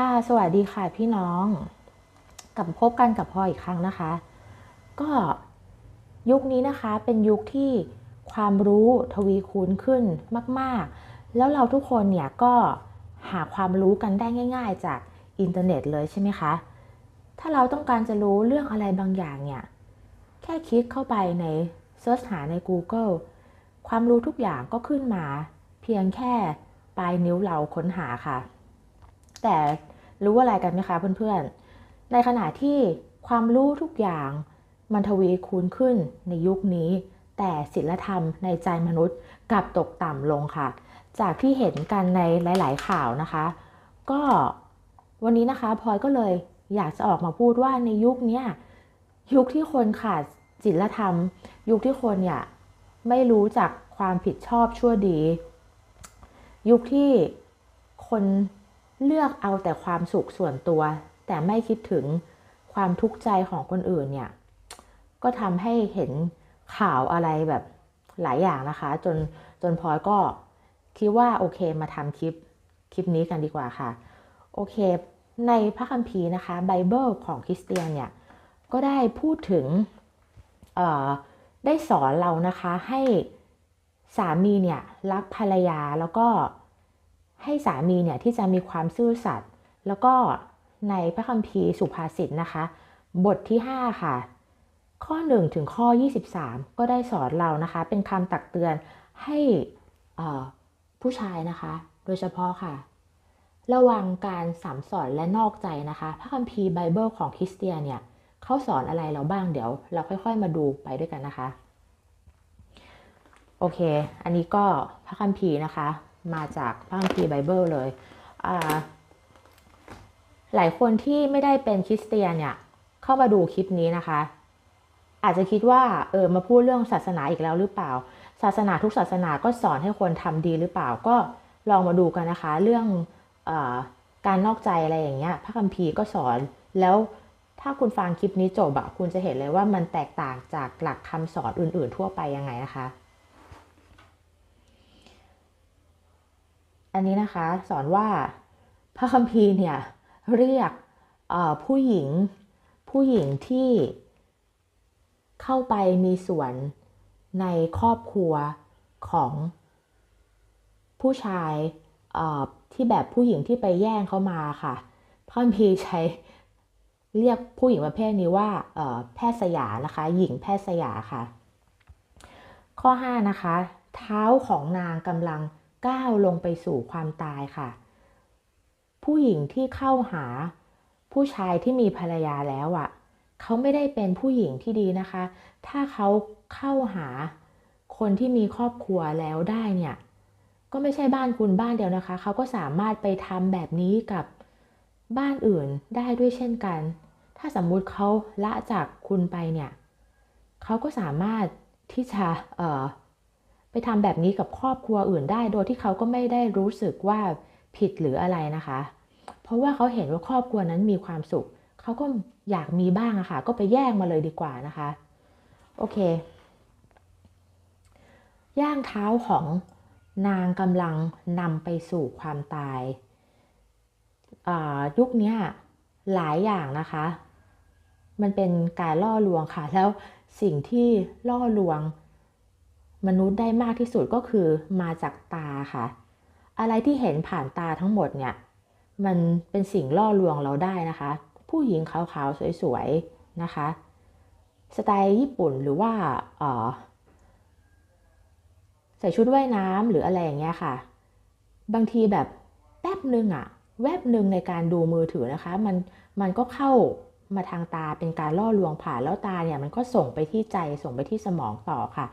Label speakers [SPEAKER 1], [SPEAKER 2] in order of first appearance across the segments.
[SPEAKER 1] ค่ะ สวัสดีค่ะพี่น้อง กลับพบกันกับพลอยอีกครั้งนะคะ ก็ยุคนี้นะคะเป็นยุคที่ความรู้ทวีคูณขึ้นมาก ๆ แล้วเราทุกคนเนี่ยก็หาความรู้กันได้ง่าย ๆ จากอินเทอร์เน็ตเลยใช่ไหมคะ ถ้าเราต้องการจะรู้เรื่องอะไรบางอย่างเนี่ย แค่คลิกเข้าไปในเซิร์ชหาใน Google ความรู้ทุกอย่างก็ขึ้นมา เพียงแค่ปลายนิ้วเราค้นหาค่ะ แต่รู้อะไรกันไหมคะเพื่อนๆ ในขณะที่ความรู้ทุกอย่างมันทวีคูณขึ้นในยุคนี้ แต่ศีลธรรมในใจมนุษย์กลับตกต่ำลงค่ะ จากที่เห็นกันในหลาย ๆ ข่าวนะคะ ก็วันนี้นะคะพลอยก็เลยอยากจะออกมาพูดว่าในยุคนี้ยยุคที่คนขาดศีลธรรม ยุคที่คนเนี่ยไม่รู้จักความผิดชอบชั่วดี ยุคที่คน เลือกเอาแต่ความสุขส่วนตัว แต่ไม่คิดถึงความทุกข์ใจของคนอื่นเนี่ยก็ทำให้เห็นข่าวอะไรแบบหลายอย่างนะคะ จนจนพลอยก็คิดว่าโอเคมาทำคลิปคลิปนี้กันดีกว่าค่ะ โอเค ในพระคัมภีร์นะคะไบเบิลของคริสเตียนเนี่ยก็ได้พูดถึงได้สอนเรานะคะให้สามีเนี่ยรักภรรยาแล้วก็ ให้สามีเนี่ยที่จะมีความซื่อสัตย์แล้วก็ในพระคัมภีร์สุภาษิตนะคะ บทที่ 5 ค่ะ ข้อ 1 ถึงข้อ 23 ก็ได้สอนเรานะคะ เป็นคำตักเตือนให้ผู้ชายนะคะ โดยเฉพาะค่ะ ระวังการสัมสอนและนอกใจนะคะ พระคัมภีร์ไบเบิลของคริสเตียนเนี่ยเขาสอนอะไรเราบ้างเดี๋ยว เราค่อย ๆ มาดูไปด้วยกันนะคะ โอเค อันนี้ก็พระคัมภีร์นะคะ มาจากพระคัมภีร์ไบเบิลเลย หลายคนที่ไม่ได้เป็นคริสเตียนเนี่ย เข้ามาดูคลิปนี้นะคะ อาจจะคิดว่าเออมาพูดเรื่องศาสนาอีกแล้วหรือเปล่า ศาสนาทุกศาสนาก็สอนให้คนทำดีหรือเปล่า ก็ลองมาดูกันนะคะ เรื่องอการนอกใจอะไรอย่างเงี้ย พระคัมภีร์ก็สอนแล้วถ้าคุณฟังคลิปนี้จบอะคุณจะเห็นเลยว่ามันแตกต่างจากหลักคำสอนอื่น ๆ ทั่วไปยังไงนะคะ อันนี้นะคะสอนว่าพระคัมภีร์เนี่ยเรียกผู้หญิงผู้หญิงที่เข้าไปมีส่วนในครอบครัวของผู้ชายที่แบบผู้หญิงที่ไปแย่งเขามาค่ะพระคัมภีร์ใช้เรียกผู้หญิงประเภทนี้ว่าแพทย์สยานะคะ หญิงแพทย์สยาค่ะ ข้อ 5 นะคะ เท้าของนางกำลัง ก้าวลงไปสู่ความตายค่ะ ผู้หญิงที่เข้าหาผู้ชายที่มีภรรยาแล้วอะ่ะเขาไม่ได้เป็นผู้หญิงที่ดีนะคะ ถ้าเขาเข้าหาคนที่มีครอบครัวแล้วได้เนี่ย ก็ไม่ใช่บ้านคุณบ้านเดียวนะคะ เขาก็สามารถไปทำแบบนี้กับบ้านอื่นได้ด้วยเช่นกัน ถ้าสมมุติเขาละจากคุณไปเนี่ย เขาก็สามารถที่จะเอ่อ ไปทำแบบนี้กับครอบครัวอื่นได้ โดยที่เขาก็ไม่ได้รู้สึกว่าผิดหรืออะไรนะคะ เพราะว่าเขาเห็นว่าครอบครัวนั้นมีความสุข เขาก็อยากมีบ้างอะคะ่ะ ก็ไปแย่งมาเลยดีกว่านะคะ โอเค ย่างเท้าของนางกำลังนำไปสู่ความตาย ยุคนี้หลายอย่างนะคะ มันเป็นการล่อลวงค่ะ แล้วสิ่งที่ล่อลวง มนุษย์ได้มากที่สุดก็คือมาจากตาค่ะ อะไรที่เห็นผ่านตาทั้งหมดเนี่ย มันเป็นสิ่งล่อลวงเราได้นะคะ ผู้หญิงขาวๆ สวยๆ นะคะ สไตล์ญี่ปุ่นหรือว่าใส่ชุดว่ายน้ำหรืออะไรอย่างเงี้ยค่ะ บางทีแบบแป๊บหนึ่งอะแวบหนึ่งในการดูมือถือนะคะ มันมันก็เข้ามาทางตาเป็นการล่อลวงผ่านแล้วตาเนี่ยมันก็ส่งไปที่ใจส่งไปที่สมองต่อค่ะ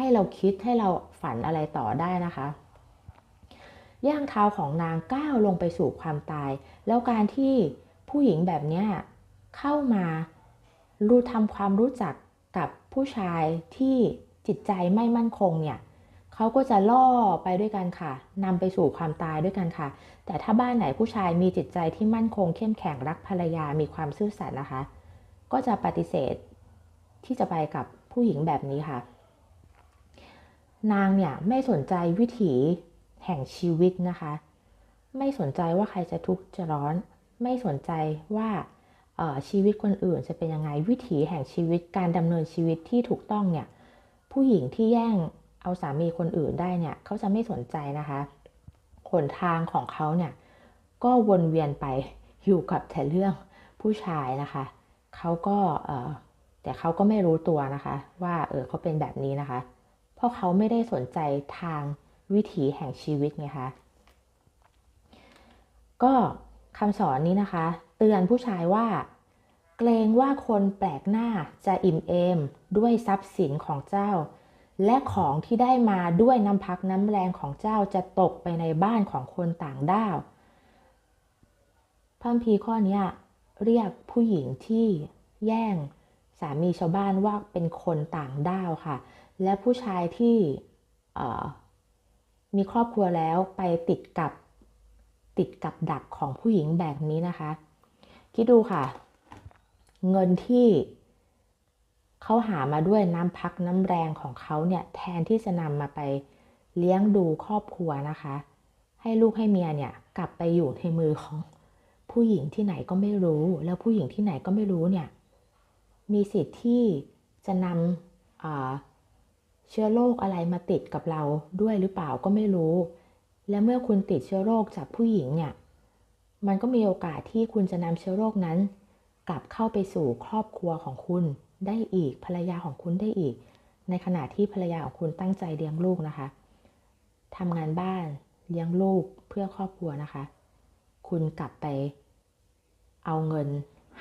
[SPEAKER 1] ให้เราคิดให้เราฝันอะไรต่อได้นะคะ ย่างเท้าของนางก้าวลงไปสู่ความตาย แล้วการที่ผู้หญิงแบบนี้เข้ามารู้ทำความรู้จักกับผู้ชายที่จิตใจไม่มั่นคงเนี่ยเขาก็จะล่อไปด้วยกันค่ะนำไปสู่ความตายด้วยกันค่ะ แต่ถ้าบ้านไหนผู้ชายมีจิตใจที่มั่นคง เข้มแข็งรักภรรยามีความซื่อสัตย์นะคะ ก็จะปฏิเสธที่จะไปกับผู้หญิงแบบนี้ค่ะ นางเนี่ยไม่สนใจวิถีแห่งชีวิตนะคะ ไม่สนใจว่าใครจะทุกข์จะร้อน ไม่สนใจว่าชีวิตคนอื่นจะเป็นยังไงวิถีแห่งชีวิตการดำเนินชีวิตที่ถูกต้องเนี่ยผู้หญิงที่แย่งเอาสามีคนอื่นได้เนี่ยเขาจะไม่สนใจนะคะขนทางของเขาเนี่ยก็วนเวียนไปอยู่กับแต่เรื่องผู้ชายนะคะเขาก็แต่เขาก็ไม่รู้ตัวนะคะ ว่าเออเขาเป็นแบบนี้นะคะ เพราะเขาไม่ได้สนใจทางวิถีแห่งชีวิตไงคะก็คำสอนนี้นะคะ เตือนผู้ชายว่า เกรงว่าคนแปลกหน้าจะอิ่มเอมด้วยทรัพย์สินของเจ้า และของที่ได้มาด้วยน้ำพักน้ำแรงของเจ้าจะตกไปในบ้านของคนต่างด้าวพระพีข้อนี้เรียกผู้หญิงที่แย่งสามีชาวบ้านว่าเป็นคนต่างด้าวค่ะ และผู้ชายที่มีครอบครัวแล้วไปติดกับติดกับดักของผู้หญิงแบบนี้นะคะ คิดดูค่ะ เงินที่เขาหามาด้วยน้ำพักน้ำแรงของเขาเนี่ยแทนที่จะนำมาไปเลี้ยงดูครอบครัวนะคะ ให้ลูกให้เมียเนี่ยกลับไปอยู่ในมือของผู้หญิงที่ไหนก็ไม่รู้ แล้วผู้หญิงที่ไหนก็ไม่รู้เนี่ยมีสิทธิ์ที่จะนำ เชื้อโรคอะไรมาติดกับเราด้วยหรือเปล่าก็ไม่รู้ และเมื่อคุณติดเชื้อโรคจากผู้หญิงเนี่ย มันก็มีโอกาสที่คุณจะนำเชื้อโรคนั้น กลับเข้าไปสู่ครอบครัวของคุณได้อีกภรรยาของคุณได้อีก ในขณะที่ภรรยาของคุณตั้งใจเลี้ยงลูกนะคะทำงานบ้านเลี้ยงลูกเพื่อครอบครัวนะคะ คุณกลับไป เอาเงิน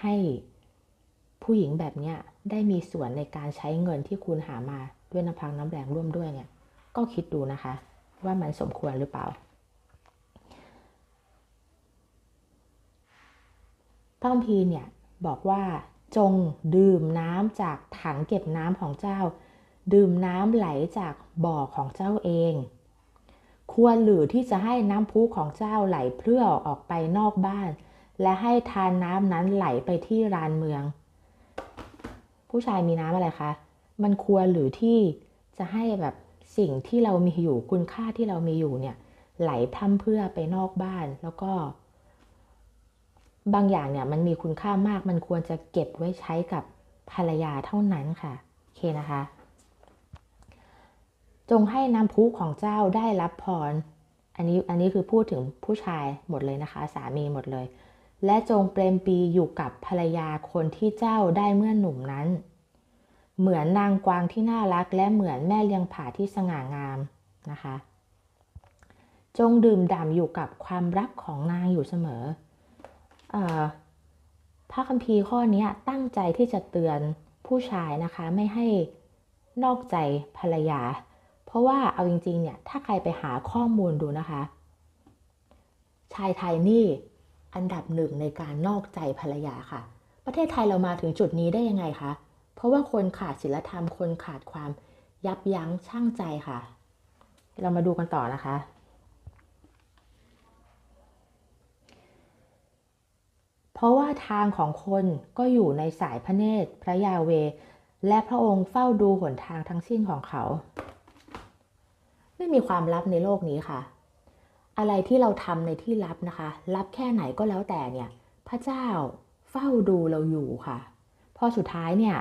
[SPEAKER 1] ให้ผู้หญิงแบบนี้ได้มีส่วนในการใช้เงินที่คุณหามา ด้วยน้ำพังน้ำแรงร่วมด้วยเนี่ย ก็คิดดูนะคะ ว่ามันสมควรหรือเปล่า พระคัมภีร์เนี่ยบอกว่าจงดื่มน้ำจากถังเก็บน้ำของเจ้า ดื่มน้ำไหลจากบ่อของเจ้าเอง ควรหรือที่จะให้น้ำพุของเจ้าไหลเพื่อออกไปนอกบ้าน และให้ทานน้ำนั้นไหลไปที่รานเมือง ผู้ชายมีน้ำอะไรคะ มันควรหรือที่จะให้แบบสิ่งที่เรามีอยู่คุณค่าที่เรามีอยู่เนี่ย ไหลพั่มเพื่อไปนอกบ้านแล้วก็ บางอย่างเนี่ยมันมีคุณค่ามาก มันควรจะเก็บไว้ใช้กับภรรยาเท่านั้นค่ะ โอเคนะคะ จงให้น้ำพุของเจ้าได้รับพร อันนี้อันนี้คือพูดถึงผู้ชายหมดเลยนะคะ สามีหมดเลย และจงเปรมปีอยู่กับภรรยาคนที่เจ้าได้เมื่อหนุ่มนั้น เหมือนนางกวางที่น่ารัก และเหมือนแม่เลี้ยงผาที่สง่างามนะคะ จงดื่มด่ำอยู่กับความรักของนางอยู่เสมออพระคัมภีร์ข้อนี้ตั้งใจที่จะเตือนผู้ชายนะคะไม่ให้นอกใจภรรยา เพราะว่าเอาจริงๆเนี่ยถ้าใครไปหาข้อมูลดูนะคะ ชายไทยนี่อันดับหนึ่งในการนอกใจภรรยาค่ะ ประเทศไทยเรามาถึงจุดนี้ได้ยังไงคะ ราะว่าคนขาดศีลธรรม คนขาดความยับยั้งชั่งใจค่ะ เรามาดูกันต่อนะคะ เพราะว่าทางของคนก็อยู่ในสายพระเนตรพระยาเว และพระองค์เฝ้าดูหนทางทั้งสิ้นของเขา ไม่มีความลับในโลกนี้ค่ะ อะไรที่เราทำในที่ลับนะคะ ลับแค่ไหนก็แล้วแต่เนี่ย พระเจ้าเฝ้าดูเราอยู่ค่ะ พอสุดท้ายเนี่ย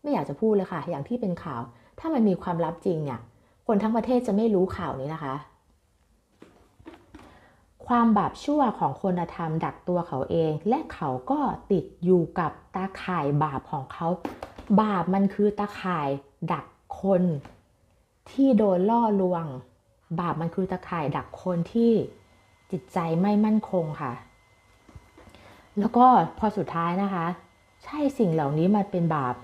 [SPEAKER 1] ไม่อยากจะพูดเลยค่ะ อย่างที่เป็นข่าว ถ้ามันมีความลับจริงเนี่ย คนทั้งประเทศจะไม่รู้ข่าวนี้นะคะ ความบาปชั่วของคนธรรมดักตัวเขาเอง และเขาก็ติดอยู่กับตาข่ายบาปของเขา บาปมันคือตาข่ายดักคนที่โดนล่อลวง บาปมันคือตาข่ายดักคนที่จิตใจไม่มั่นคงค่ะ แล้วก็พอสุดท้ายนะคะ ใช่สิ่งเหล่านี้มันเป็นบาป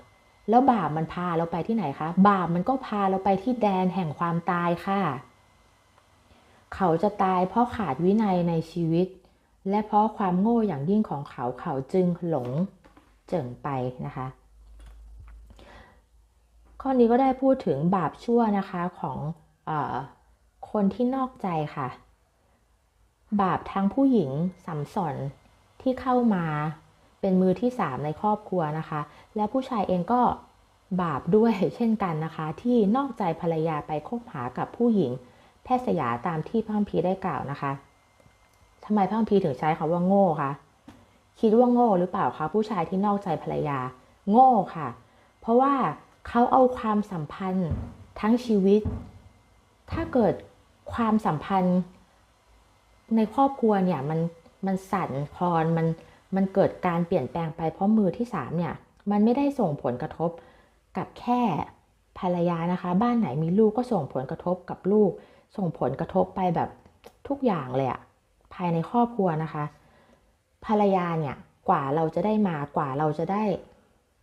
[SPEAKER 1] แล้วบาปมันพาเราไปที่ไหนคะ บาปมันก็พาเราไปที่แดนแห่งความตายค่ะ เขาจะตายเพราะขาดวินัยในชีวิต และเพราะความโง่อย่างยิ่งของเขาเขาจึงหลงเจิ่งไปนะคะ ข้อนี้ก็ได้พูดถึงบาปชั่วนะคะของอคนที่นอกใจค่ะ บาปทั้งผู้หญิงสัมสอนที่เข้ามา เป็นมือที่ 3 ในครอบครัวนะคะ และผู้ชายเองก็บาปด้วยเช่นกันนะคะ ที่นอกใจภรรยาไปคบหากับผู้หญิง แพทย์สยาตามที่พระคัมภีร์ได้กล่าวนะคะทำไมพระคัมภีร์ถึงใช้คำว่าโง่คะคิดว่าโง่หรือเปล่าคะผู้ชายที่นอกใจภรรยา โง่ค่ะ เพราะว่าเขาเอาความสัมพันธ์ทั้งชีวิต ถ้าเกิดความสัมพันธ์ในครอบครัวเนี่ยมันมันสั่นคลอนมัน มันเกิดการเปลี่ยนแปลงไปเพราะมือที่สามเนี่ยมันไม่ได้ส่งผลกระทบกับแค่ภรรยานะคะ บ้านไหนมีลูกก็ส่งผลกระทบกับลูก ส่งผลกระทบไปแบบทุกอย่างเลยอะภายในครอบครัวนะคะ ภรรยาเนี่ยกว่าเราจะได้มากว่าเราจะได้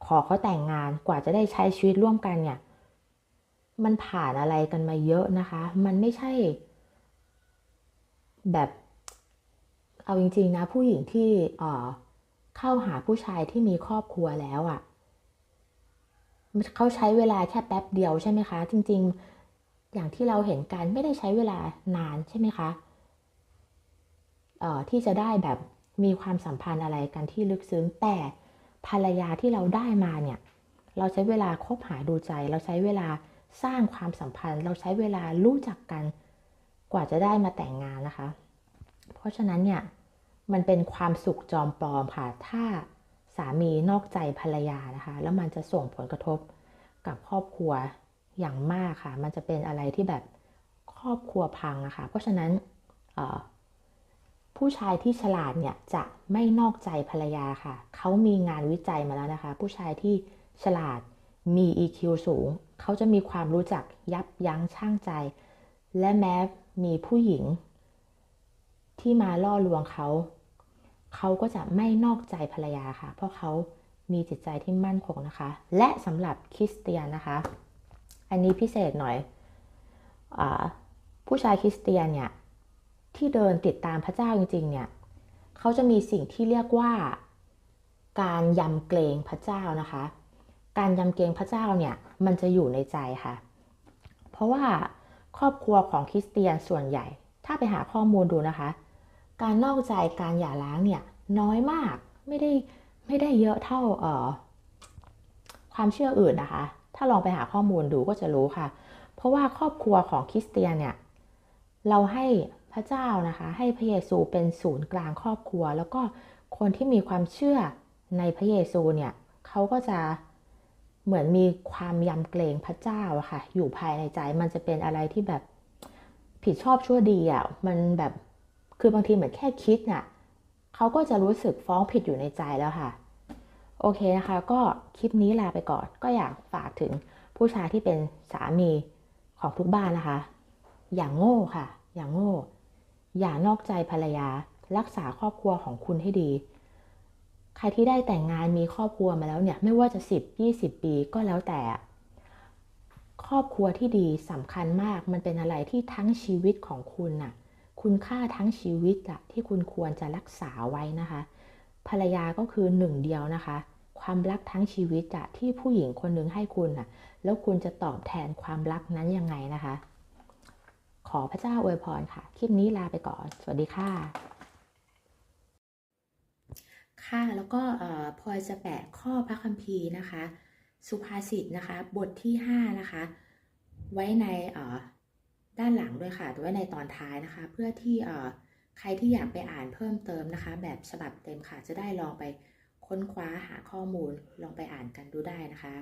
[SPEAKER 1] ขอเขาแต่งงานกว่าจะได้ใช้ชีวิตร่วมกันเนี่ย มันผ่านอะไรกันมาเยอะนะคะ มันไม่ใช่ แบบ เอาจริงๆนะผู้หญิงที่เข้าหาผู้ชายที่มีครอบครัวแล้วอะ่ะเขาใช้เวลาแค่แป๊บเดียวใช่ไหมคะ จริง ๆ อย่างที่เราเห็นกันไม่ได้ใช้เวลานานใช่ไหมคะที่จะได้แบบมีความสัมพันธ์อะไรกันที่ลึกซึ้งแต่ภรรยาที่เราได้มาเนี่ย เราใช้เวลาคบหาดูใจ เราใช้เวลาสร้างความสัมพันธ์ เราใช้เวลารู้จักกัน กว่าจะได้มาแต่งงานนะคะ เพราะฉะนั้นเนี่ย มันเป็นความสุขจอมปลอมค่ะ ถ้าสามีนอกใจภรรยานะคะ แล้วมันจะส่งผลกระทบกับครอบครัวอย่างมากค่ะ มันจะเป็นอะไรที่แบบครอบครัวพังนะคะ เพราะฉะนั้นผู้ชายที่ฉลาดเนี่ยจะไม่นอกใจภรรยาค่ะ เขามีงานวิจัยมาแล้วนะคะ ผู้ชายที่ฉลาดมี EQ สูง เขาจะมีความรู้จักยับยั้งชั่งใจ และแม้มีผู้หญิงที่มาล่อลวงเขา เขาก็จะไม่นอกใจภรรยาค่ะ เพราะเขามีจิตใจที่มั่นคงนะคะ และสำหรับคริสเตียนนะคะ อันนี้พิเศษหน่อยอผู้ชายคริสเตียนเนี่ยที่เดินติดตามพระเจ้าจริงๆเนี่ยเขาจะมีสิ่งที่เรียกว่าการยำเกรงพระเจ้านะคะ การยำเกรงพระเจ้าเนี่ยมันจะอยู่ในใจค่ะ เพราะว่าครอบครัวของคริสเตียนส่วนใหญ่ ถ้าไปหาข้อมูลดูนะคะ การนอกใจการหย่าร้างเนี่ยน้อยมากไม่ได้ไม่ได้เยอะเท่าเอ่อความเชื่ออื่นนะคะ ถ้าลองไปหาข้อมูลดูก็จะรู้ค่ะ เพราะว่าครอบครัวของคริสเตียนเนี่ยเราให้พระเจ้านะคะ ให้พระเยซูเป็นศูนย์กลางครอบครัว แล้วก็คนที่มีความเชื่อในพระเยซูเนี่ยเขาก็จะเหมือนมีความยำเกรงพระเจ้าอะค่ะ อยู่ภายในใจมันจะเป็นอะไรที่แบบผิดชอบชั่วดีอะมันแบบ คือบางทีเหมือนแค่คิดน่ะเขาก็จะรู้สึกฟ้องผิดอยู่ในใจแล้วค่ะ โอเคนะคะ ก็คลิปนี้ลาไปก่อน ก็อยากฝากถึงผู้ชายที่เป็นสามีของทุกบ้านนะคะ อย่างโง่ค่ะ อย่างโง่ อย่านอกใจภรรยา รักษาครอบครัวของคุณให้ดี ใครที่ได้แต่งงานมีครอบครัวมาแล้วเนี่ย ไม่ว่าจะ 10 20 ปีก็แล้วแต่ ครอบครัวที่ดีสำคัญมาก มันเป็นอะไรที่ทั้งชีวิตของคุณน่ะ คุณค่าทั้งชีวิตอะที่คุณควรจะรักษาไว้นะคะ ภรรยาก็คือหนึ่งเดียวนะคะ ความรักทั้งชีวิตอะที่ผู้หญิงคนหนึ่งให้คุณอะแล้วคุณจะตอบแทนความรักนั้นยังไงนะคะ ขอพระเจ้าอวยพรค่ะ คลิปนี้ลาไปก่อน สวัสดีค่ะ ค่ะแล้วก็พลอยจะแปะข้อพระคัมภีร์นะคะ สุภาษิตนะคะ บทที่ 5 นะคะ ไว้ใน ด้านหลังด้วยค่ะไว้ในตอนท้ายนะคะ เพื่อที่ใครที่อยากไปอ่านเพิ่มเติมนะคะ แบบฉบับเต็มค่ะจะได้ลองไปค้นคว้าหาข้อมูลลองไปอ่านกันดูได้นะคะ